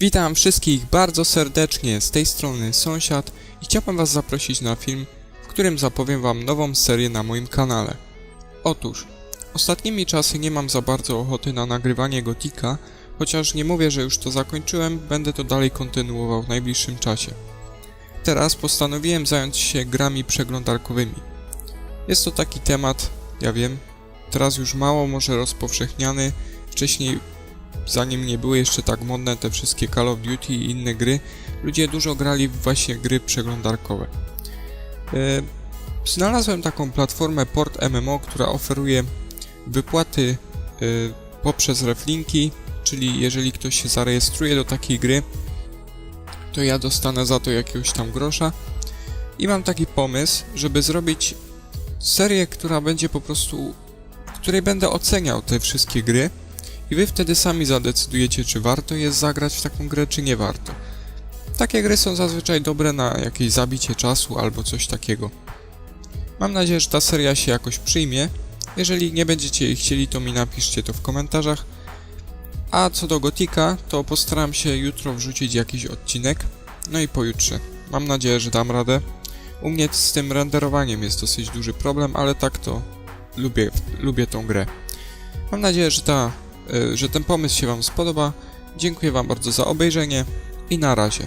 Witam wszystkich bardzo serdecznie, z tej strony Sąsiad i chciałbym Was zaprosić na film, w którym zapowiem Wam nową serię na moim kanale. Otóż, ostatnimi czasy nie mam za bardzo ochoty na nagrywanie Gotika, chociaż nie mówię, że już to zakończyłem, będę to dalej kontynuował w najbliższym czasie. Teraz postanowiłem zająć się grami przeglądarkowymi. Jest to taki temat, ja wiem, teraz już mało może rozpowszechniany, wcześniej zanim nie były jeszcze tak modne te wszystkie Call of Duty i inne gry, ludzie dużo grali w właśnie gry przeglądarkowe. E, Znalazłem taką platformę Port MMO, która oferuje wypłaty e, poprzez reflinki, czyli jeżeli ktoś się zarejestruje do takiej gry, to ja dostanę za to jakiegoś tam grosza. I mam taki pomysł, żeby zrobić serię, która będzie po prostu, w której będę oceniał te wszystkie gry i wy wtedy sami zadecydujecie, czy warto jest zagrać w taką grę, czy nie warto. Takie gry są zazwyczaj dobre na jakieś zabicie czasu albo coś takiego. Mam nadzieję, że ta seria się jakoś przyjmie. Jeżeli nie będziecie jej chcieli, to mi napiszcie to w komentarzach. A co do Gotika, to postaram się jutro wrzucić jakiś odcinek. No i pojutrze. Mam nadzieję, że dam radę. U mnie z tym renderowaniem jest dosyć duży problem, ale tak to lubię, lubię tą grę. Mam nadzieję, że, ta, że ten pomysł się Wam spodoba. Dziękuję Wam bardzo za obejrzenie i na razie.